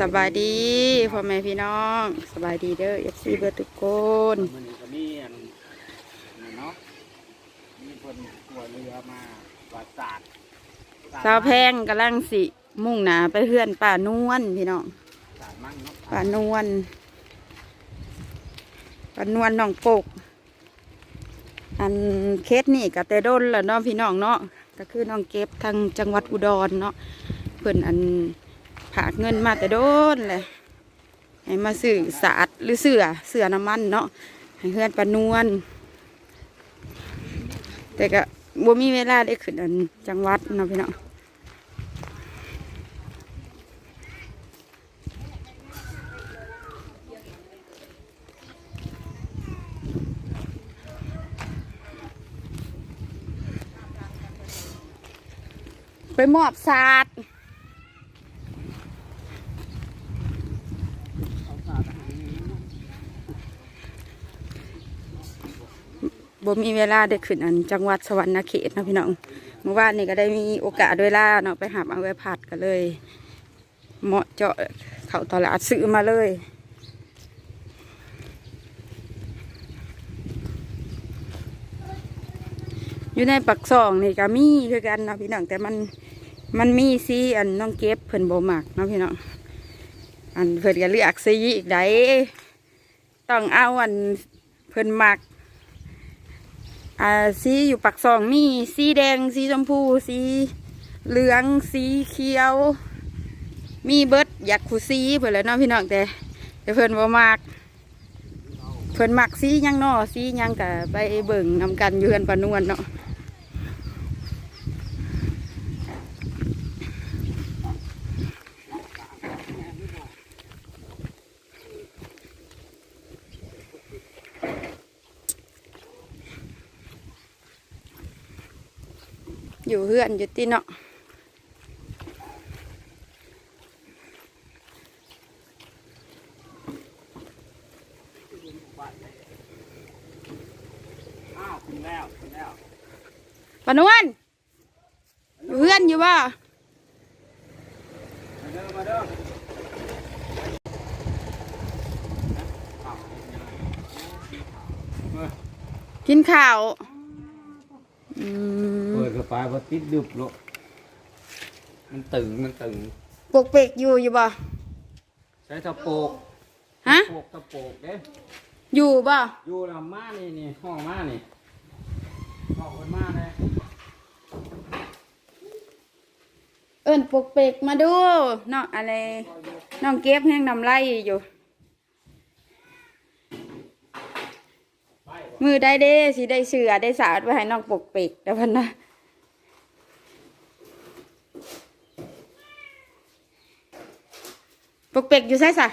สบายดีพ่อแม่พี่น้องสบายดีเด้อเอฟซีเบอร์ทุกคนมันก็มีอันนั่นเนาะมีคนขัวเรือมาปราสาทสาวแพงกำลังสิ มุ่งหนาไปเพื่อนป่านวลพี่น้องปราสาทมั่งเนาะป่านวลป่านวลน้องปก อันเคสนี่กับแต่ดนแล้วเนาะพี่น้องเนาะก็คือน้องเก็บทางจังหวัดอุดรเนาะเพิ่นอัน ผากเงินมาแต่โดนเลยให้มาสื่อสาดหรือเสือเสือน้ำมันเนาะให้เพื่อนปนวลแต่ก็บ่มีเวลาได้ขึ้นอันจังหวัดเนาะพี่เน้องไปมอบศาสตร์ บ่มีเวลาได้ขึ้นอันจังหวัดสวรรณเขตนะพี่น้องเมื่อวานนี้ก็ได้มีโอกาสด้วยล่าเนาะไปหาเอาไว้ผัดกันเลย เหมาะเจาะเขาตลาดซื้อมาเลยอยู่ในปักซองนี่ก็มีคือกันนะพี่น้องแต่มันมันมีสีอันน้องเก็บเพิ่นบ่มักนะพี่น้องอันเพิ่นก็เลือกสีอีกไดต้องเอาอันเพิ่นมัก อ่าสีอยู่ปักซองมีสีแดงสีชมพู สีเหลืองสีเขียว มีเบิดอยากคูสีเพิ่นเล้วเนาะพี่น้องแต่แต่เพื่อนบ่มักเพื่อนมักสียังนอสียังก็ไปเบิ่งนำกันอยู่เฮือนปานวนเนาะ อยู่เฮือนอยู่ที่เนาะอ้าวคุณแล้วคุณแล้วปนวนอยู่เฮือนอยู่บ่าเด้อมาเด้ออ้าวเออกินข้าวอืม ดกระปายว่าติดดึบโลกมันตึงมันตึงปกเปกอยู่อยู่บ่ใช้ตะโปกฮะโปกตะโปกเด้อยู่บ่อยู่ลำมานี่นี่ห้องมานี่ห้องคนมาเลยเอิ้นปกเปกมาดูเนาะอะไรน้องเก็บแห้งนำไรอยู่มือได้เด้สิได้เสือได้สาดไว้ให้น้องปกเปกแล้วพันนะ ปกเปกอยู่ใช่สะ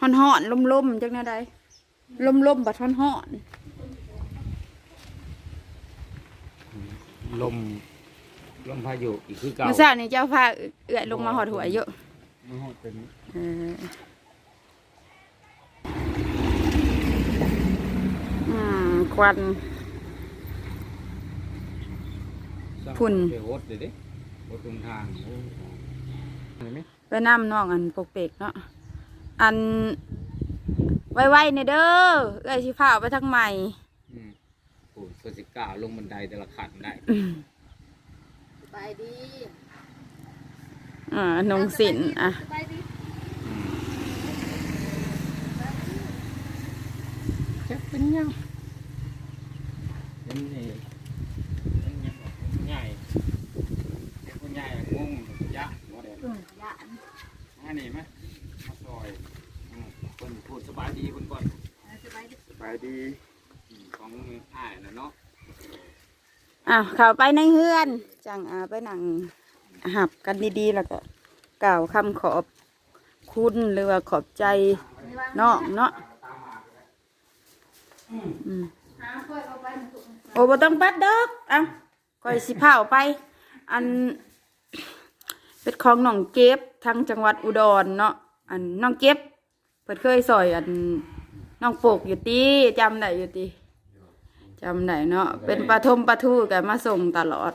ห่อนห่อนลมลมๆจังนะได้ลมลมๆบัดห่อนห่อนลมลมพายุอีกคือเก่าเมื่อเช้านี้เจ้าพาเอื่อยลงมาหอดหัวเยอะมันหดเป็นเอออืมควัน พุ่นไปโหดเดี๋ยวดิโหดตรงทางโอ้เห็นไหมไปน้ำน้องอันปกเปกเนาะอัน ไวๆเนี่ยเด้อเอ้อยชิพาเอาไปทางใหม่ อืมโอ้ยก็สิกล้าวลงบันไดแต่ละขันได้ไปดีอ่านงสินอะไปดีจะเป็นยังเป็นนี่เป็นยังใหญ่เป็นคนใหญ่งงยักษ์ว่าเด็ด ยาน อั นนี้ไหมมาซอยอืมคนพูดสบายดีคนก่อนสบายดีสบายดีอืมของอ้ายนะเนาะอะเข้าไปในเฮือน จังอ่าไปนั่งหับกันดีๆ แล้วก็กล่าวคำขอบคุณหรือว่าขอบใจน้องเนาะอืมหาค่อยเอาไปมาถูกโอ้บ่ต้องปัดดอกอะก้อยสิเผาไป อัน เป็นของน้องเก็บ ทางจังหวัดอุดรเนาะอันน้องเก็บเพิ่นเคยสอยอันน้องปกอยู่ตีจำได้อยู่ตีจำได้เนาะเป็นปลาทมปลาทูกันมาส่งตลอด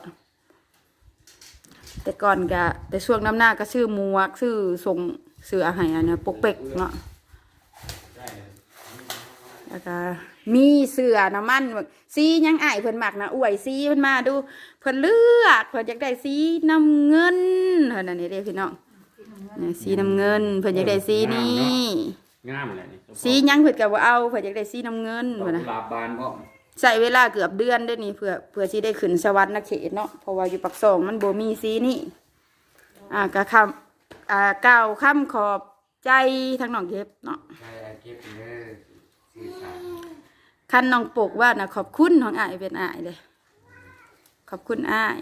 แต่ก่อนก็แต่ช่วงน้ำหน้าก็ซื้อหมวกซื้อส่งซื้ออาหารเนี้ยปกเป็กเนาะแล้วก็มีเสือน้ำมันแบบสียังอายเพิ่นมักนะอวยสีเพิ่นมาดู เพิ่นเลือกเพิ่นอยากได้สีน้ำเงินเท่านั้นนี่เด้พี่น้อง เนี่ยสีน้ำเงินเพิ่นอยากได้สีนี้ งามเลยนี่สีหยังเพิ่นก็บ่เอาเพิ่นอยากได้สีน้ำเงินดอกเพิ่นนะกุหลาบบานบ่ใช้เวลาเกือบเดือนเด้วยนี่เพื่อเพื่อที่ได้ขึ้นสวรรค์นเขตเนาะเพราะว่าอยู่ปักซองมันบ่มีสีนี่อ่ากะคำอ่ากล่าวคำขอบใจทั้งน้องเก็บเนาะ ใช่เก็บเด้อสื่อสารคันน้องปกว่านะขอบคุณของอ้ายเป็นอ้ายเลยขอบคุณอ้าย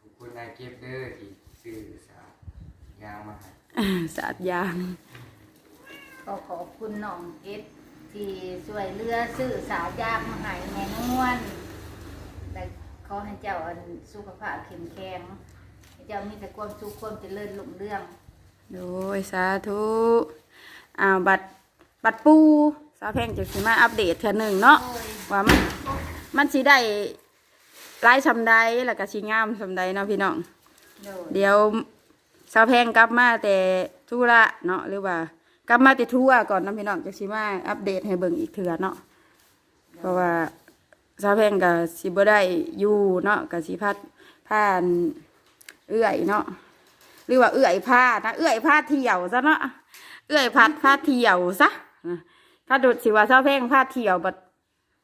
ขอบคุณนายเก็บเด้อที่สื่อสารยางมาให้ สาดยางขอขอบคุณน้องเอสที่ช่วยเหลือซื้อสายางมาให้แม่นวลแต่ขอให้เจ้าอันสุขภาพเข้มแข็งให้เจ้ามีแต่ความสุขความเจริญรุ่งเรืองโดยสาธุอ้าวบัตรบัตรปูสาวแพงจะสิมาอัปเดตเทื่อหนึ่งเนาะโอ้ยว่ามันมันสิได้ไล่ชำใดแล้วก็สิงามชำใดเนาะพี่น้องโดยเดี๋ยว สาวแพงกลับมาแต่ทุระเนาะหรือว่า กลับมาแต่ทั่วก่อนน้องพี่น้องจะสิมาอัปเดตให้เบิ่งอีกเถื่อเนาะเพราะว่าสาวแพงกับสิบ่ได้อยู่เนาะกับสิพัดผ่านเอื้อยเนาะหรือว่าเอื้อยพานะเอื้อยพาเที่ยวซะเนาะเอื้อยพัดพาเที่ยวซะถ้าดดสิว่าสาวแพงพาเที่ยวบัด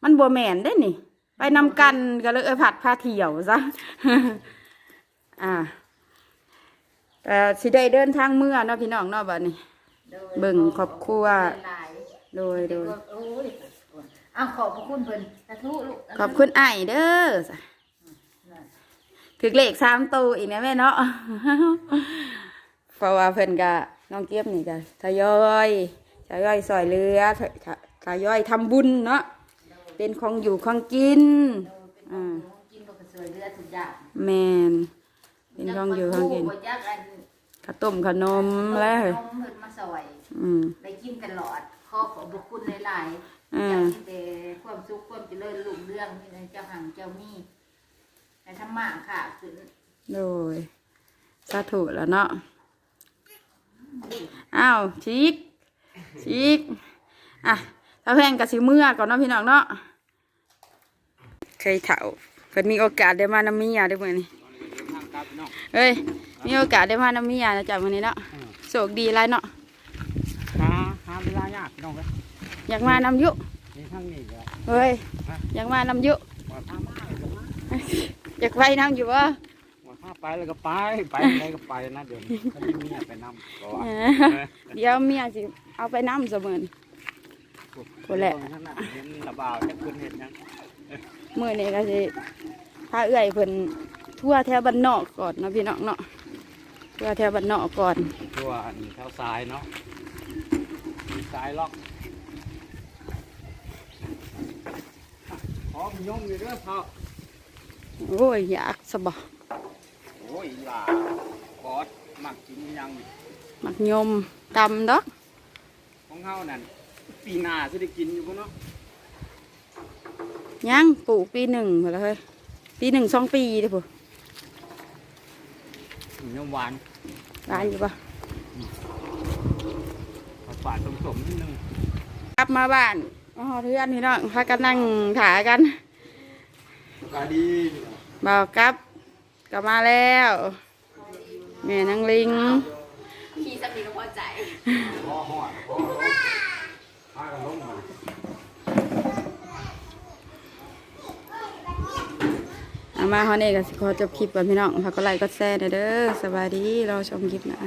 มันบ่แมนเด้นี่ ไปนำกันก็เลยเอ้ยพัดพาเที่ยวซะอ่า แต่สิได้เดินทางเมื่อเนาะพี่น้องเนาะบัดนี้โดยเบิ่งครอบครัวหลายโดยๆโดยโอ้ยเอาขอบพระคุณเพิ่นสาธุลูกขอบคุณไอ้ายเด้อจ้ะถึกเลขสามตัวอีกนะแม่เนาะ เพราะว่าเพิ่นก็น้องเก็บนี่ก็ทยอยทยอยซอยเรือทททยอยทำบุญเนาะเป็นของอยู่ของกินอ่ากินก็สวยเรือทุกอย่างแมนเป็นของอยู่ของกิน บ่จักอัน ข้าวต้มขนมแล้วนมเพิ่นมาซอยอืม ได้กินตลอดขอขอบพระคุณหลายๆอ่าอยากมีแต่ความสุขความเจริญรุ่งเรืองที่ในเจ้าหังเจ้ามีในธรรมะค่ะขึ้นโดยสาธุแล้วเนาะ อ้าวชิกชิกอะถ้าแพงกับสิเมื่อก่อนเนาะพี่น้องเนาะ เคยเถ่าเพิ่นมีโอกาสได้มานำเมียได้อมื้อนี้ทางกลับเนาะเอ้ย มีโอกาสได้มานำเมียนะจ๊ะมื้อนี้เนาะโชคดีหลายเนาะหาหาเวลายากพี่น้องเว้ยอยากมานำอยุนี่ทางนี้ก็เฮ้ยอยากมานำอยุว่าตามมาเลยก็มาอยากไปนำอยู่วะว่าถ้าไปแล้วก็ไปไปไหนก็ไปนะเดี๋ยวนี้ถ้ามีเมียไปนำก็ว่าเออเดี๋ยวเมียสิเอาไปนำเสมอนี่คนแหละนั่นน่ะเห็นระบาวจะขึ้นเห็นยังมื้อนี้ก็สิพาเอื้อยเพิ่นทั่วแถวบ้านนอกก่อนเนาะพี่น้องเนาะ ทั่วแถวบ้านนอกก่อน ตัวอันเท้าซ้ายเนาะซ้ายล็อกขอมียงอยู่เด้อพ่อโอ้ยอยากสบะโอ้ยหลาบอสมักกินยังมักยมตำดอกของเฮานั่นปีหน้าสิได้กินอยู่บ่เนาะยังปลูกปีหนึ่งหมดแล้วเฮ้ยปีหนึ่งสองปีเด้อผู้ ยมหวานร้านอยู่ปะฝาดสมๆนิดนึงกลับมาบ้านอ๋อเพื่อนพี่น้องพากันนั่งถากันกาดีบอกกลับกลับมาแล้วแม่นางลิงขี่สติก็พอใจ พอหอดพอพากันลง มาเอามาฮอนเอกสิขอจบคลิปก่อนพี่น้องฝากกดไลค์กดแชร์หน่เด้อสบายดีรอชมคลิปนะ